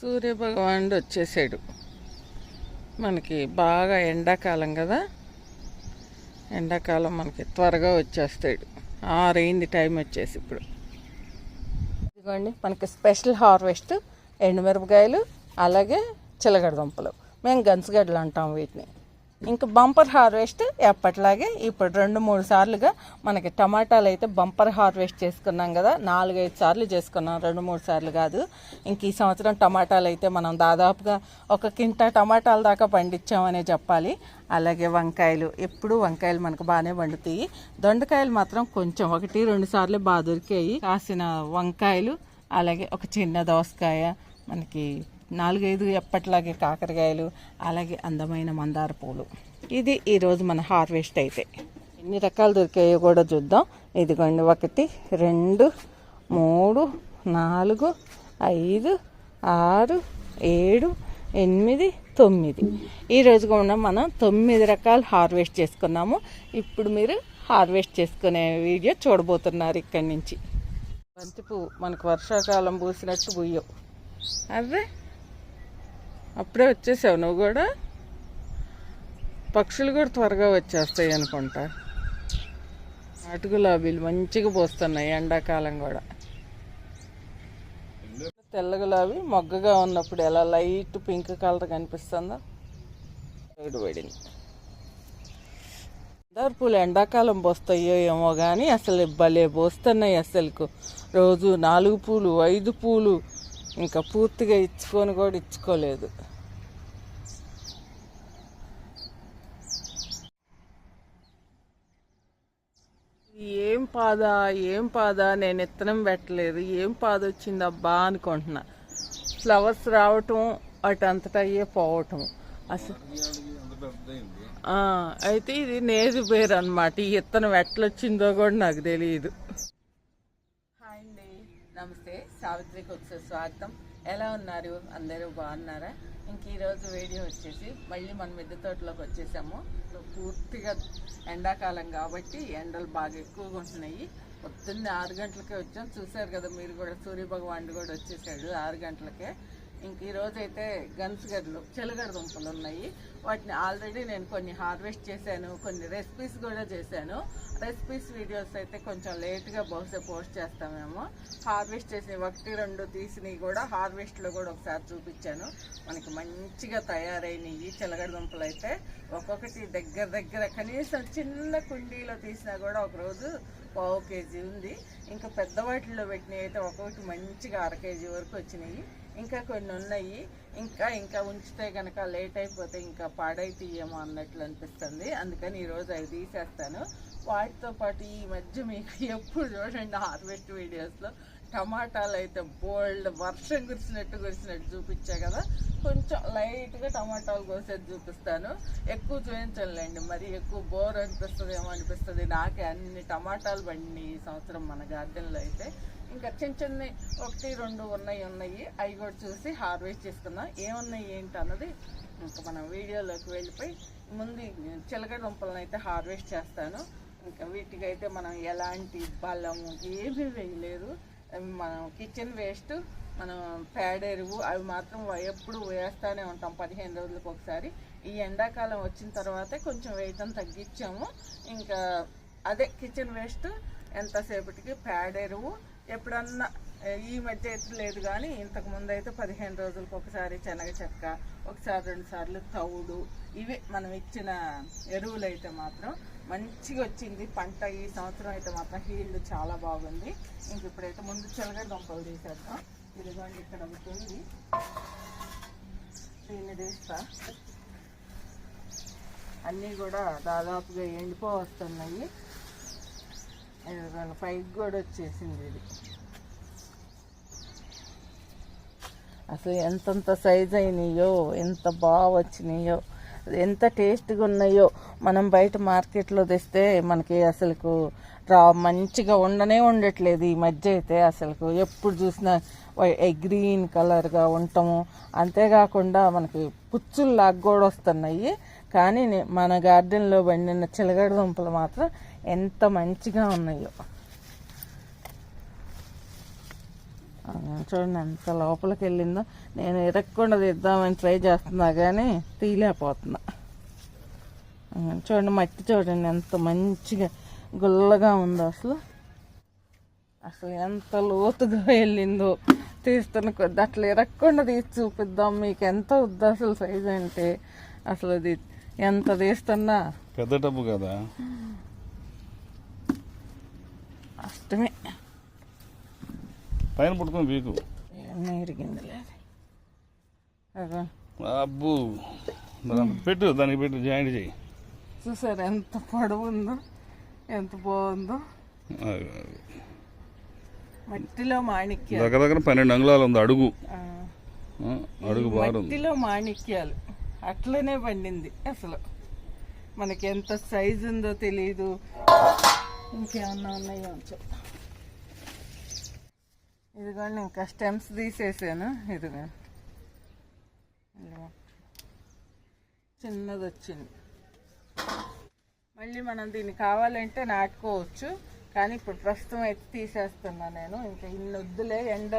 సూర్యభగవానుడు వచ్చేసాడు మనకి బాగా ఎండాకాలం కదా? ఎండాకాలం మనకి త్వరగా వచ్చేస్తాడు. ఆరైంది టైం వచ్చేసి ఇప్పుడు. ఇదిగోండి మనకి స్పెషల్ హార్వెస్ట్ ఎండుమిరపకాయలు అలాగే చిలగడ దుంపలు. మేము గంచగడ్డలు అంటాం వీటిని. ఇంకా బంపర్ హార్వెస్ట్ ఎప్పట్లాగే ఇప్పుడు రెండు మూడు సార్లుగా మనకి టమాటాలు అయితే బంపర్ హార్వెస్ట్ చేసుకున్నాం కదా నాలుగైదు సార్లు చేసుకున్నాం రెండు మూడు సార్లు కాదు. ఇంక ఈ సంవత్సరం టమాటాలు అయితే మనం దాదాపుగా ఒక కింటా టమాటాల దాకా పండించామనే చెప్పాలి. అలాగే వంకాయలు ఎప్పుడు వంకాయలు మనకు బాగానే పండుతాయి దొండకాయలు మాత్రం కొంచెం ఒకటి రెండు సార్లు బాగా దొరికాయి. కాసిన వంకాయలు అలాగే ఒక చిన్న దోసకాయ మనకి నాలుగైదు ఎప్పట్లాగే కాకరకాయలు అలాగే అందమైన మందార పూలు. ఇది ఈరోజు మన హార్వెస్ట్ అయితే. ఎన్ని రకాలు దొరికాయో కూడా చూద్దాం. ఇదిగోండి ఒకటి రెండు మూడు నాలుగు ఐదు ఆరు ఏడు ఎనిమిది తొమ్మిది. ఈరోజు కూడా మనం తొమ్మిది రకాలు హార్వెస్ట్ చేసుకున్నాము. ఇప్పుడు మీరు హార్వెస్ట్ చేసుకునే వీడియో చూడబోతున్నారు ఇక్కడి నుంచి. బంతి పువ్వు మనకు వర్షాకాలం పూసినట్టు పుయ్యవు. అదే అప్పుడే వచ్చేసావు నువ్వు కూడా? పక్షులు కూడా త్వరగా వచ్చేస్తాయి అనుకుంటా. నాటు గులాబీలు మంచిగా పోస్తున్నాయి ఎండాకాలం కూడా. తెల్ల గులాబీ మొగ్గగా ఉన్నప్పుడు ఎలా లైట్ పింక్ కలర్ కనిపిస్తుందో? పడింది. మందార పూలు ఎండాకాలం పోస్తాయో ఏమో కానీ అసలు భలే పోస్తున్నాయి అసలుకు. రోజు నాలుగు పూలు ఐదు పూలు ఇంకా పూర్తిగా ఇచ్చుకొని కూడా ఇచ్చుకోలేదు. ఏం పాద ఏం పాద నేను ఇత్తనం పెట్టలేదు. ఏం పాద వచ్చిందబ్బా అనుకుంటున్నా. ఫ్లవర్స్ రావటం అటు అయ్యే పోవటం. అసలు అయితే ఇది నేదు పేరు అనమాట ఈ ఇత్తనం ఎట్లొచ్చిందో కూడా నాకు తెలియదు హాయ్ అండి సావిత్రికి వచ్చే స్వాగతం. ఎలా ఉన్నారు? అందరూ బాగున్నారా? ఇంక ఈరోజు వీడియో వచ్చేసి మళ్ళీ మన మిద్దె తోటలోకి వచ్చేసాము. పూర్తిగా ఎండాకాలం కాబట్టి ఎండలు బాగా ఎక్కువగా ఉంటున్నాయి. పొద్దున్నే ఆరు గంటలకే వచ్చాం. చూశారు కదా మీరు కూడా సూర్యభగవానుడు కూడా వచ్చేసాడు ఆరు గంటలకే. ఇంక ఈరోజు అయితే గన్స్గడ్లు చెలుగడ దుంపలు ఉన్నాయి. వాటిని ఆల్రెడీ నేను కొన్ని హార్వెస్ట్ చేశాను కొన్ని రెసిపీస్ కూడా చేశాను. రెసిపీస్ వీడియోస్ అయితే కొంచెం లేట్గా బహుశా పోస్ట్ చేస్తామేమో. హార్వెస్ట్ చేసిన ఒకటి రెండు తీసినవి కూడా హార్వెస్ట్లో కూడా ఒకసారి చూపించాను. మనకి మంచిగా తయారైనవి చిలగడ దుంపలు అయితే. ఒక్కొక్కటి దగ్గర దగ్గర కనీసం చిన్న కుండీలో తీసినా కూడా ఒకరోజు పావు కేజీ ఉంది. ఇంకా పెద్ద వాటిల్లో పెట్టినవి అయితే ఒక్కొక్కటి మంచిగా అర కేజీ వరకు వచ్చినాయి. ఇంకా కొన్ని ఉన్నాయి. ఇంకా ఇంకా ఉంచితే కనుక లేట్ అయిపోతే ఇంకా పాడైతేయేమో అన్నట్లు అనిపిస్తుంది. అందుకని ఈరోజు అవి తీసేస్తాను. వాటితో పాటు ఈ మధ్య మీకు ఎప్పుడు చూడండి హార్వెస్ట్ వీడియోస్లో టమాటాలు అయితే బోల్డ్ వర్షం కురిసినట్టు కురిసినట్టు చూపించా కదా. కొంచెం లైట్గా టమాటాలు కోసేది చూపిస్తాను. ఎక్కువ చూపించలేండి మరి ఎక్కువ బోర్ అనిపిస్తుంది ఏమో అనిపిస్తుంది. నాకే అన్ని టమాటాలు పండి ఈ సంవత్సరం మన గార్డెన్లో అయితే ఇంకా చిన్న చిన్న ఒకటి రెండు ఉన్నాయి ఉన్నాయి. అవి కూడా చూసి హార్వెస్ట్ చేసుకుందాం. ఏమున్నాయి ఏంటి అన్నది ఇంకా మనం వీడియోలోకి వెళ్ళిపోయి ముందు ఈ చిలక దుంపలను అయితే హార్వెస్ట్ చేస్తాను. ఇంకా వీటికైతే మనం ఎలాంటి బలము ఏమీ వేయలేదు. మనం కిచెన్ వేస్ట్ మనం పేడ ఎరువు అవి మాత్రం ఎప్పుడు వేస్తూనే ఉంటాం పదిహేను రోజులకు ఒకసారి. ఈ ఎండాకాలం వచ్చిన తర్వాతే కొంచెం వేయటం తగ్గించాము. ఇంకా అదే కిచెన్ వేస్ట్ ఎంతసేపటికి పేడ ఎరువు ఎప్పుడన్నా ఈ మధ్య అయితే లేదు కానీ ఇంతకు ముందు అయితే పదిహేను రోజులకు ఒకసారి శనగ చెక్క ఒకసారి రెండు సార్లు తవుడు ఇవే మనం ఇచ్చిన ఎరువులు అయితే మాత్రం మంచిగా వచ్చింది. పంట ఈ సంవత్సరం అయితే మాత్రం హీల్డ్ చాలా బాగుంది. ఇంక ఇప్పుడైతే ముందు చెనగ దుంపలు తీసేద్దాం. ఇదిగోండి ఇక్కడ ఒకటి దీన్ని తీస్తా. అన్నీ కూడా దాదాపుగా ఎండిపో వస్తున్నాయి పైకి కూడా వచ్చేసింది ఇది. అసలు ఎంతంత సైజ్ అయినాయో ఎంత బాగా వచ్చినాయో ఎంత టేస్ట్గా ఉన్నాయో మనం బయట మార్కెట్లో తెస్తే మనకి అసలుకు రా మంచిగా ఉండనే ఉండట్లేదు ఈ మధ్య అయితే అసలుకు. ఎప్పుడు చూసినా గ్రీన్ కలర్గా ఉండటము అంతేకాకుండా మనకి పుచ్చుల్లాగా కూడా వస్తున్నాయి. కానీ మన గార్డెన్లో పండిన చిలగడ దుంపలు మాత్రం ఎంత మంచిగా ఉన్నాయో. చూడండి ఎంత లోపలికి వెళ్ళిందో. నేను ఎరగకుండా తీద్దామని ట్రై చేస్తున్నా కానీ తీయలేకపోతున్నా చూడండి మట్టి చూడండి ఎంత మంచిగా గుల్లగా ఉందో అసలు. అసలు ఎంత లోతుగా వెళ్ళిందో తీస్తున్న కొద్ది అట్లా ఇరక్కుండా తీసి చూపిద్దాం. మీకు ఎంత వద్దు అసలు సైజ్ అంటే అసలు అది ఎంత తీస్తున్నా. పెద్ద డబ్బు కదా. అష్టమే పైన పుట్టుకుని వీకు ఇరిగింది లేదు అబ్బు. పెట్టు దానికి పెట్టు జాయింట్ చేయి. చూసారు ఎంత పొడవు ఉందో ఎంత బాగుందో. మట్టిలో మాణిక్యాలు. దగ్గర దగ్గర పన్నెండు అంగుళాలు ఉంది అడుగు. అడుగు మట్టిలో మాణిక్యాలు. అట్లనే పండింది అసలు. మనకి ఎంత సైజు ఉందో తెలియదు ఇంకేమన్నా ఉన్నాయో అని చెప్తా ఇదిగోండి ఇంకా స్టెమ్స్ తీసేసాను. ఇదిగో. చిన్నది వచ్చింది మళ్ళీ మనం దీన్ని కావాలంటే నాటుకోవచ్చు. కానీ ఇప్పుడు ప్రస్తుతం అయితే తీసేస్తున్నా నేను. ఇంకా ఇన్ని వద్దులే. ఎండ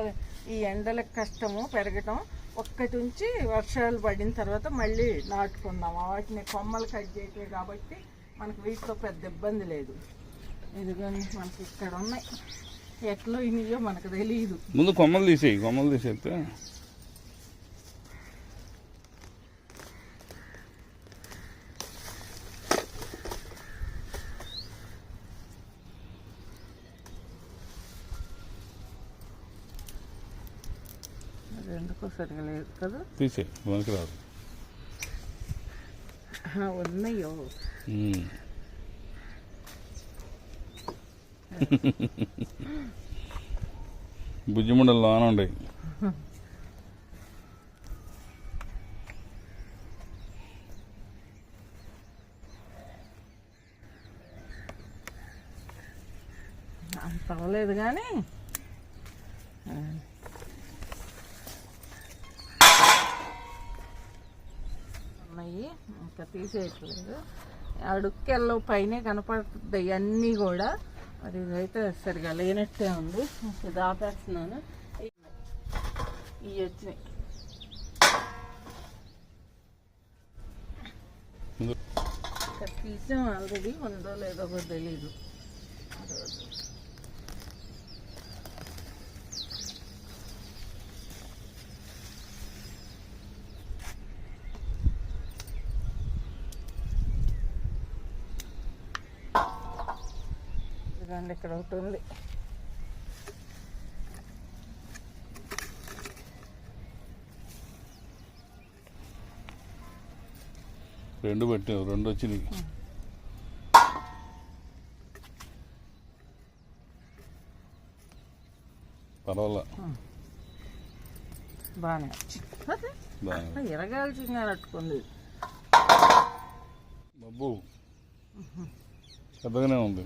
ఈ ఎండలకు కష్టము పెరగటం. ఒక్కటి ఉంచి వర్షాలు పడిన తర్వాత మళ్ళీ నాటుకుందాం వాటిని కొమ్మలు కట్ చేయటమే కాబట్టి మనకు వీటితో పెద్ద ఇబ్బంది లేదు. ఇదిగోండి మనకి ఇక్కడ ఉన్నాయి. ఎట్లా ఇనియో మనకు తెలియదు ముందు కొమ్మలు తీసేయి కొమ్మలు తీసేస్తే. ఎందుకో సరిగా లేదు కదా? తీసేయి మనకి రాదు. ఉన్నాయో. బుజ్జిముండలు లోన ఉండయి అంత అవ్వలేదు కానీ ఉన్నాయి. ఇంకా తీసేయట్లేదు. అడుక్కెల్లో పైనే కనపడుతుంది అన్నీ కూడా. మరి ఇదైతే సరిగా లేనట్టే ఉంది. ఇది ఆపేస్తున్నాను ఇవి వచ్చినాయి. ఇక్కడ తీసాం ఆల్రెడీ ఉందో లేదో కూడా ఇదిగోండి ఇక్కడ ఒకటి ఉంది. రెండు పెట్టావు రెండు వచ్చినాయి. పర్వాలా? బాగానే వచ్చింది ఎరగాల్సిందిగా నట్టుకుంది మబ్బు. పెద్దగానే ఉంది.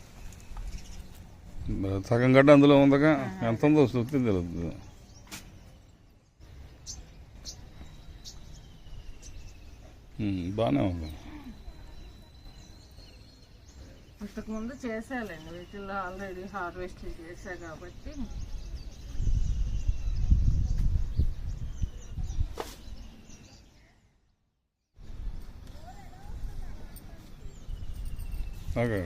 సగం గడ్డ అందులో ఉందగా ఎంత ఉందో సుత్తి తెలుస్తుంది. బాగానే ఉంది. ఇంతకుముందు చేసాలండి వీటిల్లో ఆల్రెడీ హార్వెస్ట్ చేశా కాబట్టి. ఓకే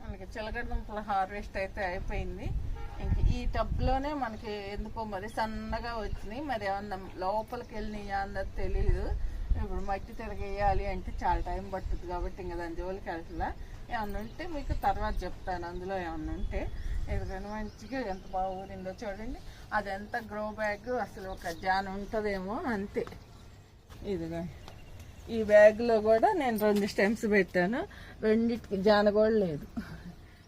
మనకి చిలకడ దుంపల హార్వెస్ట్ అయితే అయిపోయింది. ఇంక ఈ టబ్లోనే మనకి ఎందుకో మరి సన్నగా వచ్చినాయి. మరి ఏమన్నా లోపలికి వెళ్ళినాయా అన్నది తెలియదు ఇప్పుడు మట్టి తిరగేయాలి అంటే చాలా టైం పట్టుద్ది కాబట్టి ఇంకా దాని జోలికి వెళ్తుందా ఏమన్నా ఉంటే మీకు తర్వాత చెప్తాను. అందులో ఏమన్నా ఉంటే ఎందుకంటే మంచిగా ఎంత బాగా ఊరిందో చూడండి. అదంతా గ్రో బ్యాగ్ అసలు ఒక జాన్ ఉంటుందేమో అంతే. ఇదిగా. ఈ బ్యాగ్లో కూడా నేను రెండు స్టెమ్స్ పెట్టాను. రెండిటికి జాన కూడా లేదు.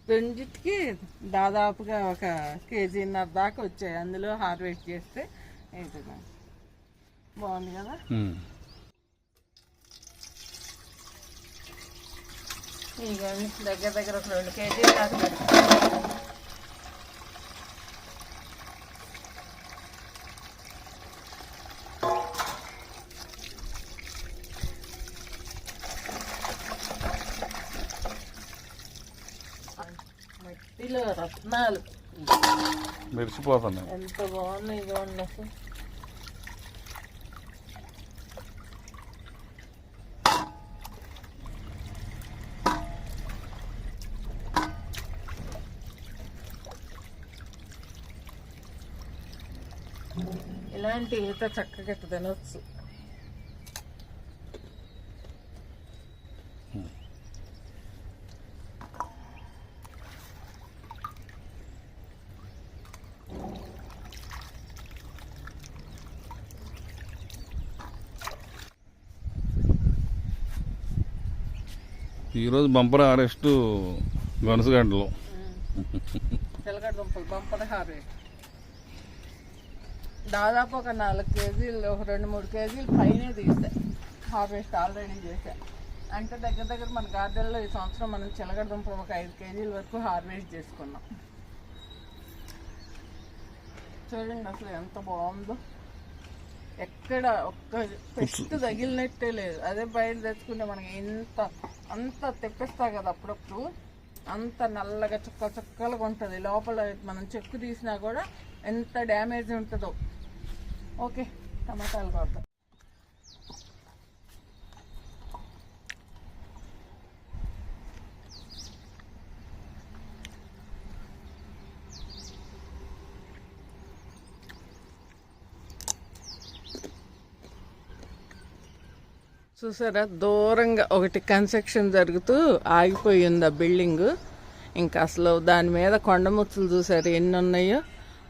రెండిటికి దాదాపుగా ఒక కేజీన్నర దాకా వచ్చాయి. అందులో హార్వెస్ట్ చేస్తే ఇదిగా. బాగుంది కదా? ఇవన్నీ దగ్గర దగ్గర ఒక రెండు కేజీలు పెడతాను మట్టిలో రత్నాలు. మెరిసిపోతున్నాయి. ఎంత బాగున్నాయి చూడండి అసలు. ఇలాంటి ఈత చక్కగా తినొచ్చు. ఈరోజు బంపర్ అరెస్ట్ గనుసుగడ్డలు. తెల్లగడ్డ దుంపలు బంపర్ హార్వెస్ట్. దాదాపు ఒక నాలుగు కేజీలు ఒక రెండు మూడు కేజీలు పైనే తీసా. హార్వెస్ట్ ఆల్రెడీ చేసా. అంటే దగ్గర దగ్గర మన గార్డెన్లో ఈ సంవత్సరం మనం చిలగడ దుంపలు ఒక ఐదు కేజీల వరకు హార్వెస్ట్ చేసుకున్నాం. చూడండి అసలు ఎంత బాగుందో. ఎక్కడ ఒక్క పెస్ట్ తగిలినట్టే లేదు. అదే బయట తెచ్చుకుంటే మనకి ఎంత అంత తెప్పిస్తా కదా అప్పుడప్పుడు. అంత నల్లగా చుక్కలు చుక్కలుగా ఉంటుంది. లోపల మనం చెక్కు తీసినా కూడా ఎంత డ్యామేజ్ ఉంటుందో. ఓకే టమాటాలు కొడతాం చూసారా? దూరంగా ఒకటి కన్స్ట్రక్షన్ జరుగుతూ ఆగిపోయింది ఆ బిల్డింగ్. ఇంకా అసలు దాని మీద కొండముచ్చులు చూసారు? ఎన్ని ఉన్నాయో?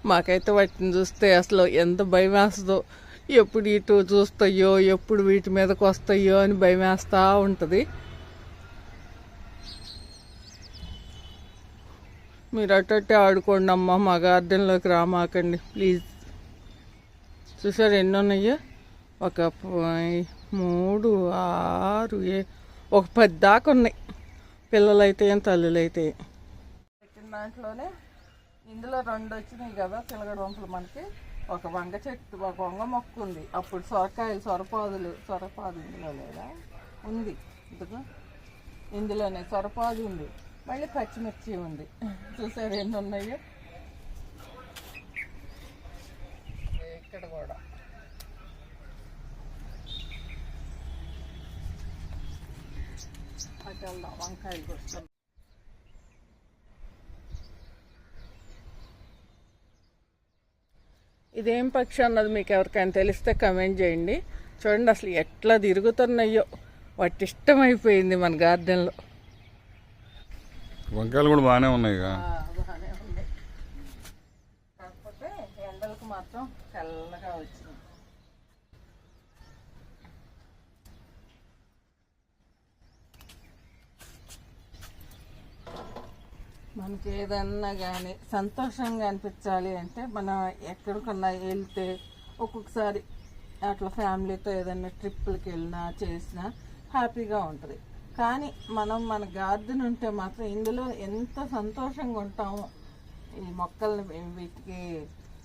మాకైతే వాటిని చూస్తే అసలు ఎంత భయం వేస్తుందో ఎప్పుడు ఇటు చూస్తాయో ఎప్పుడు వీటి మీదకి వస్తాయో అని భయం వేస్తూ ఉంటుంది. మీరు అట్టే ఆడుకోండి అమ్మ మా గార్డెన్లోకి రామాకండి ప్లీజ్. చూసారు ఎన్ని ఉన్నాయో? ఒక మూడు ఆరు ఏ ఒక పది దాకా ఉన్నాయి. పిల్లలైతే తల్లులైతే. పెట్టిన దాంట్లోనే ఇందులో రెండు వచ్చినాయి కదా చిలగడ వంపలు మనకి. ఒక వంగ చెట్టు ఒక వంగ మొక్క ఉంది. అప్పుడు సొరకాయలు సొరపాదులు సొరపాదు ఇందులో లేదా? ఉంది. ఇదిగో. ఇందులోనే సొరపాదు ఉంది. మళ్ళీ పచ్చిమిర్చి ఉంది. చూసారు ఎన్ని ఉన్నాయో? ఇక్కడ కూడా. అటు వెళ్దాం వంకాయలు కూడా ఇదేం పక్షి అన్నది మీకు ఎవరికైనా తెలిస్తే కమెంట్ చేయండి. చూడండి అసలు ఎట్లా తిరుగుతున్నాయో. వాటి ఇష్టం అయిపోయింది మన గార్డెన్లో. వంకాయలు కూడా బాగానే ఉన్నాయి ఇక. బాగానే ఉంది కాకపోతే ఎండలకు మాత్రం చల్లగా వచ్చింది మనకి ఏదన్నా కానీ సంతోషంగా అనిపించాలి అంటే మనం ఎక్కడికన్నా వెళ్తే ఒక్కొక్కసారి అట్లా ఫ్యామిలీతో ఏదైనా ట్రిప్పులకి వెళ్ళినా చేసినా హ్యాపీగా ఉంటుంది. కానీ మనం మన గార్డెన్ ఉంటే మాత్రం ఇందులో ఎంత సంతోషంగా ఉంటామో ఈ మొక్కల్ని వీటికి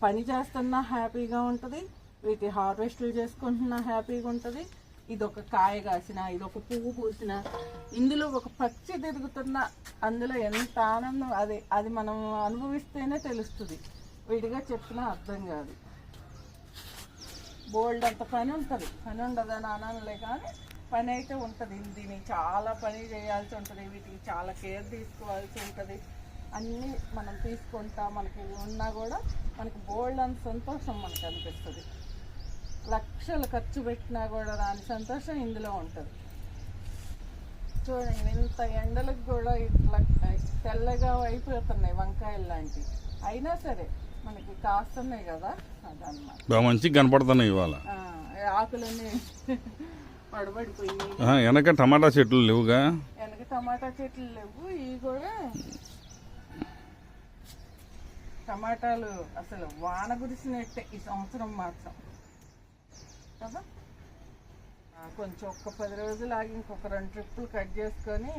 పని చేస్తున్నా హ్యాపీగా ఉంటుంది వీటి హార్వెస్ట్లు చేసుకుంటున్నా హ్యాపీగా ఉంటుంది ఇది ఒక కాయ కాసిన ఇది ఒక పువ్వు పూసిన ఇందులో ఒక పచ్చి తిరుగుతున్న అందులో ఎంత ఆనందం అది అది మనం అనుభవిస్తేనే తెలుస్తుంది. విడిగా చెప్పినా అర్థం కాదు. బోల్డ్ అంత పని ఉంటుంది. పని ఉండదని అనలే కానీ పని అయితే ఉంటుంది. దీన్ని చాలా పని చేయాల్సి ఉంటుంది. వీటికి చాలా కేర్ తీసుకోవాల్సి ఉంటుంది. అన్నీ మనం తీసుకుంటా. మనకి ఉన్నా కూడా మనకి బోల్డ్ అంత సంతోషం మనకు అనిపిస్తుంది. లక్షలు ఖర్చు పెట్టినా కూడా దాని సంతోషం ఇందులో ఉంటుంది. చూడండి ఇంత ఎండలకు కూడా ఇట్లా తెల్లగా అయిపోతున్నాయి వంకాయలు లాంటివి. అయినా సరే మనకి కాస్తున్నాయి కదా అదన్నమాట. మంచిగా కనపడుతున్నాయి ఇవాళ. ఆకులన్నీ పడబడిపోయి వెనక టమాటా చెట్లు లేవుగా? వెనక టమాటా చెట్లు లేవు ఇవి కూడా టమాటాలు అసలు వాన కురిసినట్టే ఈ సంవత్సరం మాత్రం. కదా కొంచెం ఒక్క పది రోజులు ఆగి ఇంకొక రెండు ట్రిప్పులు కట్ చేసుకొని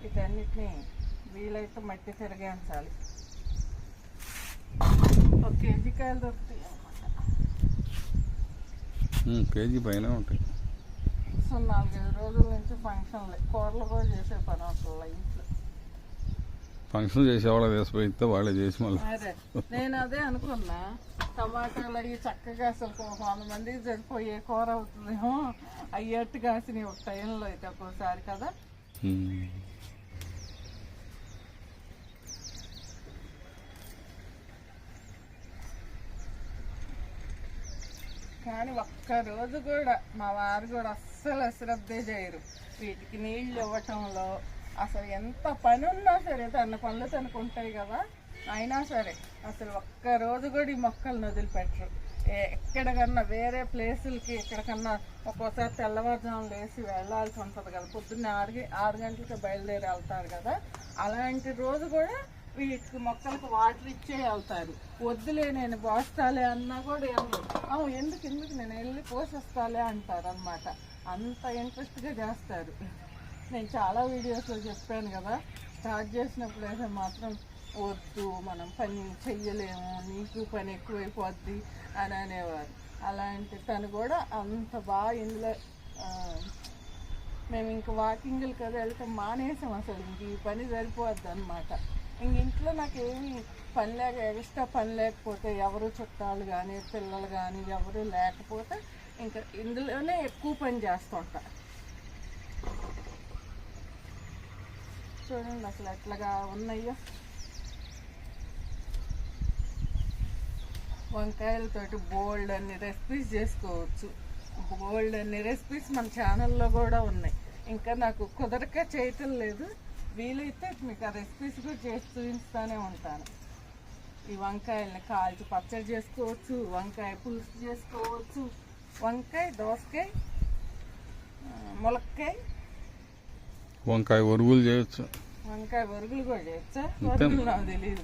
వీటన్నిటిని వీలైతే మట్టి తిరగేంచాలి. ఒక కేజీ కాయలు దొరుకుతాయి అన్నమాట. ఉమ్, కేజీ పైన ఉంటాయి. సో నాలుగైదు రోజుల నుంచి ఫంక్షన్లే కూరలు కూడా చేసే పని అసలు ఇంట్లో. ఫంక్షన్ చేసేవాళ్ళ వేసిపోయితే వాళ్ళే చేసి మళ్ళీ నేను అదే అనుకున్నా. టమాటాలు అవి చక్కగా అసలు వంద మందికి సరిపోయే కూర అవుతుందేమో అయ్యట్టు కాసినవి ఒక టైంలో అయితే ఒక్కోసారి కదా. కానీ ఒక్క రోజు కూడా మా వారు కూడా అస్సలు అశ్రద్ధే చేయరు. వీటికి నీళ్ళు ఇవ్వటంలో అసలు ఎంత పని ఉన్నా సరే తన పనులు తనకుంటాయి కదా. అయినా సరే అసలు ఒక్క రోజు కూడా ఈ మొక్కలను వదిలిపెట్టరు. ఎక్కడికన్నా వేరే ప్లేసులకి ఎక్కడికన్నా ఒక్కోసారి తెల్లవారుజామున లేచి వెళ్ళాల్సి ఉంటుంది కదా. పొద్దున్న ఆరు ఆరు గంటలకి బయలుదేరి వెళ్తారు కదా. అలాంటి రోజు కూడా వీటికి మొక్కలకు వాటర్ ఇచ్చే వెళ్తారు. వద్దులే నేను పోస్తాలే అన్నా కూడా ఎవరు ఎందుకు ఎందుకు? నేను వెళ్ళి పోసేస్తాలే అంటారు అనమాట అంత ఇంట్రెస్ట్గా చేస్తారు. నేను చాలా వీడియోస్లో చెప్పాను కదా. స్టార్ట్ చేసినప్పుడు అయితే మాత్రం వద్దు మనం పని చెయ్యలేము నీకు పని ఎక్కువైపోద్ది అని అనేవారు. అలాంటి తను కూడా అంత బాగా ఇందులో మేము ఇంక వాకింగ్లు కదా వెళ్తాం మానేసాం అసలు ఇంక ఈ పని సరిపోద్ది అనమాట ఇంక ఇంట్లో నాకు ఏమి పని లేక ఎక్స్ట్రా పని లేకపోతే ఎవరు చుట్టాలు కానీ పిల్లలు కానీ ఎవరు లేకపోతే ఇంకా ఇందులోనే ఎక్కువ పని చేస్తుంటా చూడండి అసలు ఎట్లాగా ఉన్నాయో. వంకాయలతోటి బోల్డ్ అన్ని రెసిపీస్ చేసుకోవచ్చు. బోల్డ్ అన్ని రెసిపీస్ మన ఛానల్లో కూడా ఉన్నాయి. ఇంకా నాకు కుదరక చేయటం లేదు. వీలైతే మీకు ఆ రెసిపీస్ కూడా చేసి చూపిస్తూనే ఉంటాను. ఈ వంకాయల్ని కాల్చి పచ్చడి చేసుకోవచ్చు వంకాయ పులుసు చేసుకోవచ్చు వంకాయ దోసకాయ ములక్కాయ. వంకాయ ఒరుగులు చేయొచ్చు. వంకాయ వరుగులు కూడా చేయొచ్చా? నాకు తెలియదు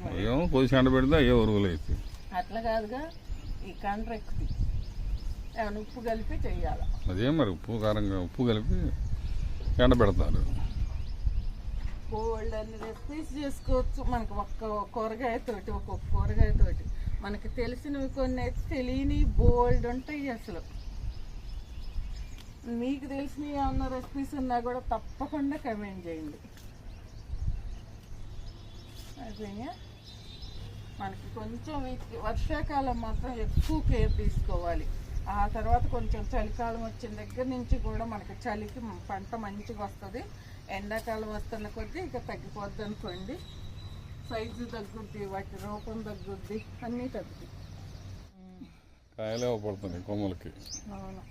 కొద్ది ఎండ పెడితే అయ్యే ఒరుగులు అయితే. అట్లా కాదుగా ఈ కండ్ర ఎక్కువ ఏమైనా ఉప్పు కలిపి చెయ్యాలి? అదే మరి ఉప్పు కారంగా ఉప్పు కలిపి ఎండ పెడతారు బోల్డ్ అన్ని రెసిపీస్ చేసుకోవచ్చు. మనకు ఒక్క కూరగాయతోటి ఒక్కొక్క కూరగాయతోటి. మనకి తెలిసినవి కొన్ని అయితే తెలియని బోల్డ్ ఉంటాయి అసలు. మీకు తెలిసినవి ఏమన్నా రెసిపీస్ ఉన్నా కూడా తప్పకుండా కమెంట్ చేయండి. అయిపోయినాయా? మనకి కొంచెం వీటికి వర్షాకాలం మాత్రం ఎక్కువ కేర్ తీసుకోవాలి. ఆ తర్వాత కొంచెం చలికాలం వచ్చిన దగ్గర నుంచి కూడా మనకి చలికి పంట మంచిగా వస్తుంది. ఎండాకాలం వస్తున్న కొద్దీ ఇక తగ్గిపోద్ది అనుకోండి. సైజు తగ్గుద్ది వాటి రూపం తగ్గుద్ది అన్నీ తగ్గుతాయి. కాయలే పడుతున్నాయి కొమ్మలకి. అవును.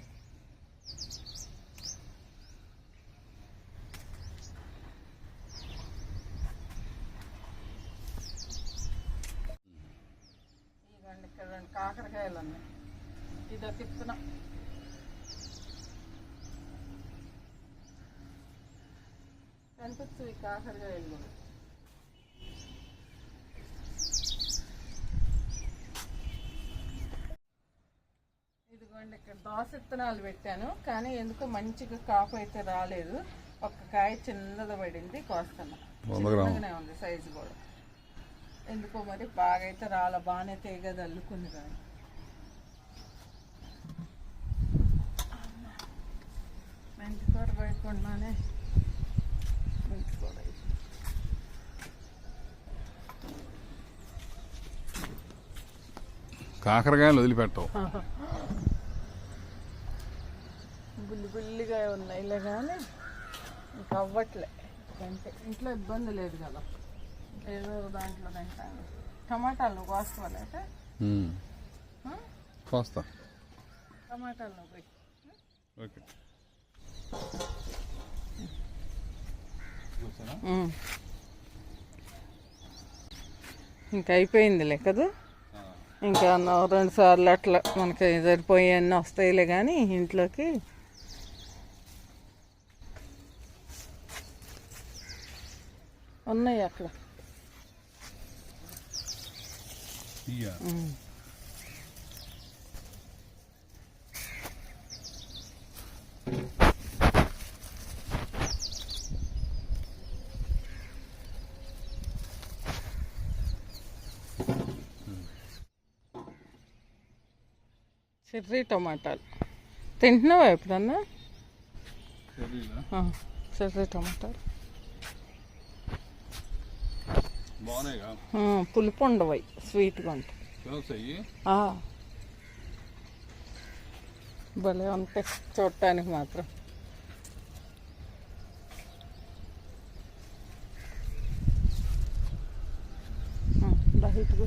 ఇదిగోండి ఇక్కడ రెండు కాకరకాయలు ఉన్నాయి ఇదొక విత్తనం కనిపించు ఈ కాకరకాయలు కూడా. ఇదిగోండి ఇక్కడ దోస విత్తనాలు పెట్టాను కానీ ఎందుకో మంచిగా కాపు అయితే రాలేదు. ఒక్క కాయ చిన్నది పడింది. చిన్నగానే ఉంది సైజు కూడా. ఎందుకో మరి బాగా అయితే రాల బాగానే తీగది అల్లుకుంది కానీ మెంతి కూర పెట్టుకుంటున్నానే మెంతి కూర అయిపోయింది. కాకరకాయలు వదిలిపెట్టవు. బుల్లి బుల్లిగా ఉన్నాయిలే కానీ ఇంకా అవ్వట్లే. అంటే ఇంట్లో ఇబ్బంది లేదు కదా. ఏదో దాంట్లో తింటాను. టమాటాలు. కోస్తా. టమాటాలు ఓకే. ఇంకా అయిపోయిందిలే కదా? ఇంకా నో- రెండు సార్లు అట్లా మనకి సరిపోయన్నీ వస్తాయిలే కానీ ఇంట్లోకి. ఉన్నాయి అక్కడ? ఇయ్య ఉమ్. చెర్రీ టమాటాలు తింటున్నావా ఎప్పుడన్నా తెలీదా? ఆ, చెర్రీ టమాటాలు బాగున్నాయిగా ఆ, పులుపు ఉండవై స్వీట్గా ఉంటాయి. భలే ఉంటాయి చూడటానికి మాత్రం. కూర్చో.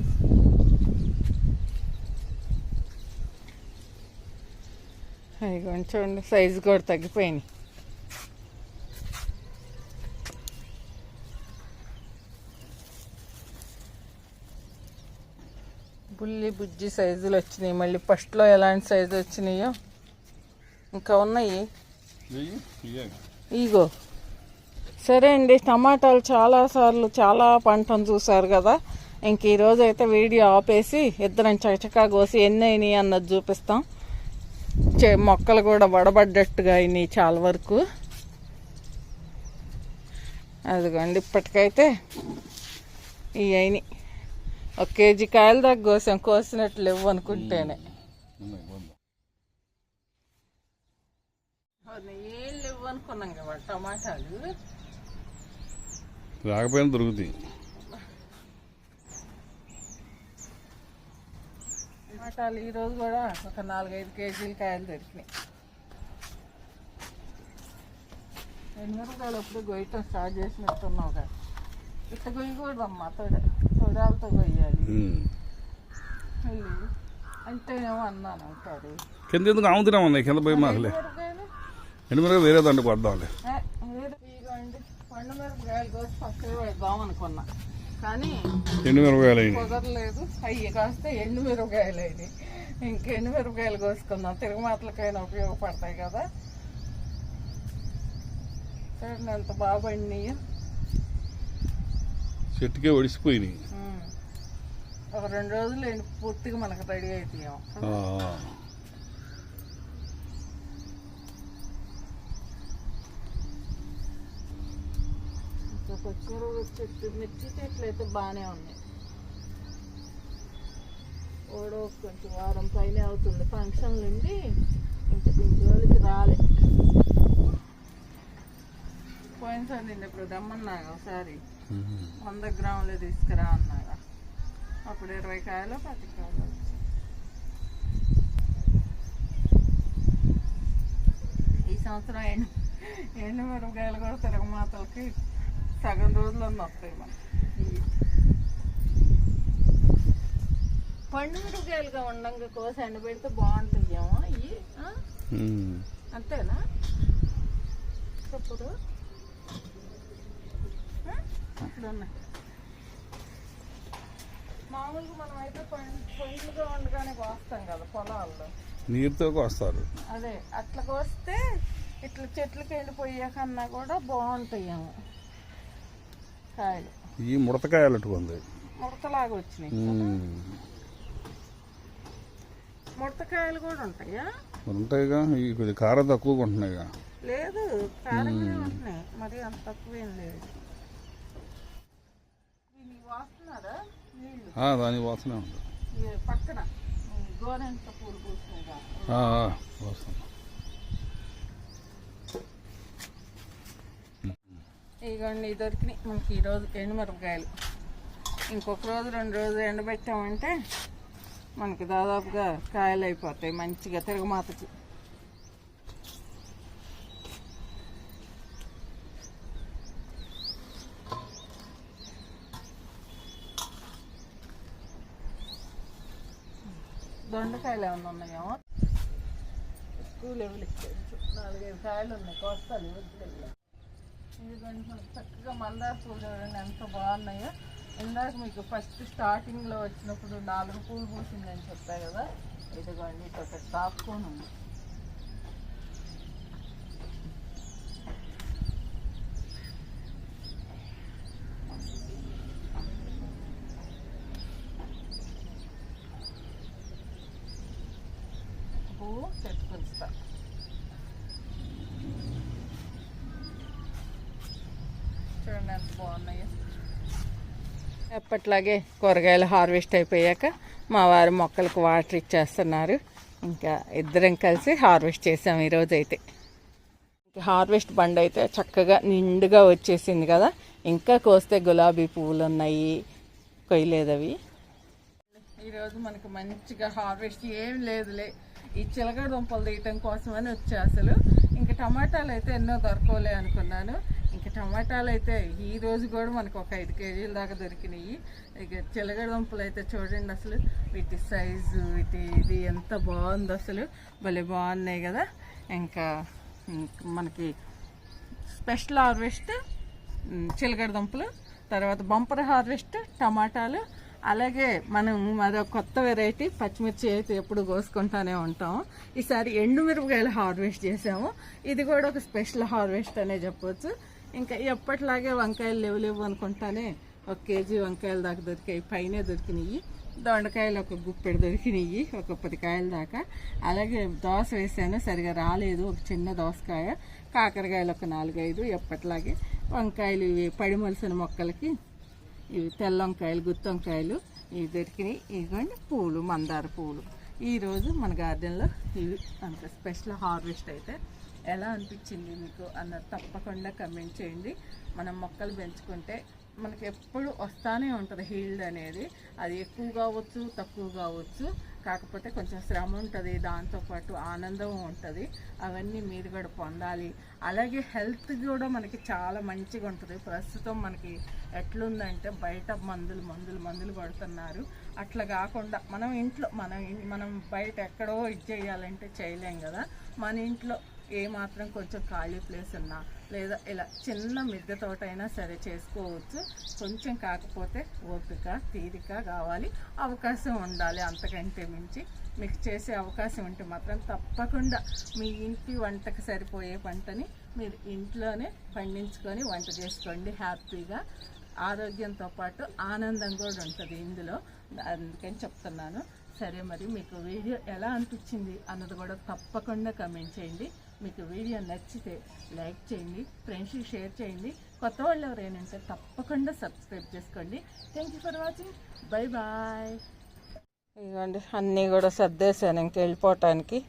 ఇదిగోండి చూడండి సైజు కూడా తగ్గిపోయినాయి. బుల్లి బుజ్జి సైజులు వచ్చినాయి. మళ్ళీ ఫస్ట్లో ఎలాంటి సైజు వచ్చినాయో ఇంకా ఉన్నాయి. ఇగో. సరే అండి టమాటాలు చాలా సార్లు చాలా పంటను చూసారు కదా. ఇంక ఈరోజు అయితే వీడియో ఆపేసి ఇద్దరం చకచకా కోసి ఎన్ని అయినాయి అన్నది చూపిస్తాం. మొక్కలు కూడా వడబడ్డట్టుగా అయినాయి చాలా వరకు. అదిగోండి ఇప్పటికైతే ఈ అయినాయి. ఒక కేజీ కాయల దాకా కోసాం కోసినట్లు లేవు అనుకుంటేనే. ఏం లేవు అనుకున్నాం కదా టమాటాలు. రాకపోయినా దొరుకుతాయి. టమాటాలు ఈ రోజు కూడా ఒక నాలుగైదు కేజీల కాయలు దొరికినాయి. ఎండుమిరపకాయలు ఎప్పుడు గొయ్యటం స్టార్ట్ చేసినట్టున్నావు కదా ఇట్ట గొయ్యకూడదమ్మా తొడ. గొయ్యాలి ఉమ్. మళ్ళీ అంటే ఏమో అన్నాను అంటారు కింద ఎందుకు ఆముతున్నాం ఉన్నాయి కింద పోయి మాకులే ఎనిమిది వేరే లేదు, ఇదిగోండి. పండు మిరపకాయలు కోసి పక్కన పెడదాం అనుకున్నా. కానీ ఎండు మిరపకాయలు కుదరలేదు. అయ్యి కాస్తే ఎండు మిరపకాయలు అయినాయి. ఇంక ఎండు మిరపకాయలు కోసుకుందాం తిరుగుమాతలకైనా ఉపయోగపడతాయి కదా. చూడండి ఎంత బాగా పండినాయి. చెట్టుకే ఒడిసిపోయినాయి. ఒక రెండు రోజులు పూర్తిగా మనకు రెడీ అవుతాయేమో చెట్టు మిర్చి చెట్లు అయితే బాగానే ఉన్నాయి. ఓడో కొంచెం వారం పైన అవుతుంది. ఫంక్షన్ నుండి ఇంక దీని రోజులకి రాలే. పోయినసారి నిన్న ఇప్పుడు దమ్మన్నా ఒకసారి. వంద గ్రాములు తీసుకురా అన్నాగా అప్పుడు ఇరవై కాయలు పది కాయలు. ఈ సంవత్సరం ఎండు ఎండు మిరపకాయలు కూడా తిరగమాతలకి సగం రోజులన్నీ వస్తాయి మనకి ఇవి. పండు మిరపకాయలుగా ఉండంగా కోసి ఎండబెడితే బాగుంటుందేమో ఇవి ఆ? ఉమ్. అంతేనా ఉన్నాయి మామూలుగా మనం అయితే పండ్లుగా ఉండగానే కోస్తాం కదా పొలాల్లో. నీరుతో వస్తారు అదే అట్లా కోస్తే ఇట్లా చెట్లకి ఎండిపోయే కన్నా కూడా బాగుంటాయేమో కాయలు. ఈ ముడతకాయలు అట్టుకుంది ముడతలాగా వచ్చినాయి. ముడతకాయలు కూడా ఉంటాయా? ఉంటాయిగా ఈ కొద్ది కారం తక్కువగా ఉంటున్నాయిగా లేదు కారంగానే ఉంటున్నాయి. మరి అంత తక్కువ ఏం లేదు దీనికి వాస్తున్నారా నీళ్ళు ఆ, దాని వాసన ఉంది. పక్కన ఈ గోరెంట పూలు ఇవి దొరికినాయి. మనకి ఈరోజు ఎండుమిరపకాయలు. ఇంకొక రోజు రెండు రోజులు ఎండబెట్టామంటే మనకి దాదాపుగా కాయలు అయిపోతాయి. మంచిగా తిరగమాతకి. దొండకాయలు ఏమైనా ఉన్నాయో ఎక్కువ లెవెల్ నాలుగైదు కాయలు ఉన్నాయి కోస్తాలు ఇది ఇదిగోండి చక్కగా మందార పూలు చూడండి ఎంత బాగున్నాయో. ఇందాక మీకు ఫస్ట్ స్టార్టింగ్లో వచ్చినప్పుడు నాలుగు పూలు పూసిందని చెప్పా కదా. ఇదిగోండి ఇది ఒకటి తాపుకొని ఉంది పువ్వు పెట్టుకుంటా చూడండి ఎంత బాగున్నాయో ఎప్పట్లాగే కూరగాయలు హార్వెస్ట్ అయిపోయాక మా వారు మొక్కలకు వాటర్ ఇచ్చేస్తున్నారు. ఇంకా ఇద్దరం కలిసి హార్వెస్ట్ చేసాం ఈరోజు అయితే హార్వెస్ట్ బండ్ అయితే చక్కగా నిండుగా వచ్చేసింది కదా. ఇంకా కోస్తే గులాబీ పువ్వులు ఉన్నాయి కొయ్యలేదు అవి ఈరోజు మనకు మంచిగా హార్వెస్ట్ ఏం లేదులే. ఈ చిలకడ దుంపలు తీయటం కోసమని వచ్చా అసలు ఇంకా టమాటాలు అయితే ఎన్నో దొరకలే అనుకున్నాను. ఇంకా టమాటాలు అయితే ఈ రోజు కూడా మనకు ఒక ఐదు కేజీల దాకా దొరికినాయి. ఇక చిలగడదుంపలు అయితే చూడండి అసలు. వీటి సైజు వీటి ఇది ఎంత బాగుంది అసలు. భలే బాగున్నాయి కదా. ఇంకా మనకి స్పెషల్ హార్వెస్ట్ చిలగడదుంపలు తర్వాత బంపర్ హార్వెస్ట్ టమాటాలు అలాగే మనం మరో కొత్త వెరైటీ పచ్చిమిర్చి అయితే ఎప్పుడు కోసుకుంటానే ఉంటాం. ఈసారి ఎండుమిరపకాయలు హార్వెస్ట్ చేసాము. ఇది కూడా ఒక స్పెషల్ హార్వెస్ట్ అనే చెప్పవచ్చు ఇంకా ఎప్పటిలాగే వంకాయలు లేవు లేవు అనుకుంటానే ఒక కేజీ వంకాయలు దాకా దొరికాయి పైనే దొరికినాయి. దొండకాయలు ఒక గుప్పెడు దొరికినాయి ఒక పది కాయల దాకా. అలాగే దోస వేసాను సరిగా రాలేదు ఒక చిన్న దోసకాయ కాకరకాయలు ఒక నాలుగైదు ఎప్పటిలాగే వంకాయలు ఇవి పడిమలసిన మొక్కలకి ఇవి తెల్ల వంకాయలు గుత్తి వంకాయలు ఇవి దొరికినాయి. ఇదిగోండి పూలు మందార పూలు. ఈరోజు మన గార్డెన్లో ఇవి అంత స్పెషల్ హార్వెస్ట్ అయితే ఎలా అనిపించింది మీకు అన్నది తప్పకుండా కమెంట్ చేయండి. మనం మొక్కలు పెంచుకుంటే మనకి ఎప్పుడు వస్తానే ఉంటుంది హీల్డ్ అనేది. అది ఎక్కువ కావచ్చు తక్కువ కావచ్చు. కాకపోతే కొంచెం శ్రమ ఉంటుంది దాంతోపాటు ఆనందం ఉంటుంది. అవన్నీ మీరు కూడా పొందాలి. అలాగే హెల్త్ కూడా మనకి చాలా మంచిగా ఉంటుంది. ప్రస్తుతం మనకి ఎట్లుందంటే బయట మందులు మందులు మందులు పడుతున్నారు. అట్లా కాకుండా మనం ఇంట్లో మనం మనం బయట ఎక్కడో ఇది చేయాలంటే చేయలేం కదా. మన ఇంట్లో ఏ మాత్రం కొంచెం ఖాళీ ప్లేస్ ఉన్నా లేదా ఇలా చిన్న మిద్దె తోట అయినా సరే చేసుకోవచ్చు. కొంచెం కాకపోతే ఓపిక తీరిక కావాలి. అవకాశం ఉండాలి అంతకంటే మించి. మీకు చేసే అవకాశం ఉంటే మాత్రం తప్పకుండా మీ ఇంటి వంటకు సరిపోయే పంటని మీరు ఇంట్లోనే పండించుకొని వంట చేసుకోండి. హ్యాపీగా ఆరోగ్యంతో పాటు ఆనందం కూడా ఉంటుంది ఇందులో. అందుకని చెప్తున్నాను. సరే మరి మీకు వీడియో ఎలా అనిపించింది అన్నది కూడా తప్పకుండా కమెంట్ చేయండి. మీకు వీడియో నచ్చితే లైక్ చేయండి ఫ్రెండ్స్కి షేర్ చేయండి. కొత్త వాళ్ళు ఎవరైనా ఉంటే తప్పకుండా సబ్స్క్రైబ్ చేసుకోండి. Thank you for watching bye bye ఇదిగోండి అన్నీ కూడా సర్దేశాను ఇంక వెళ్ళిపోవటానికి.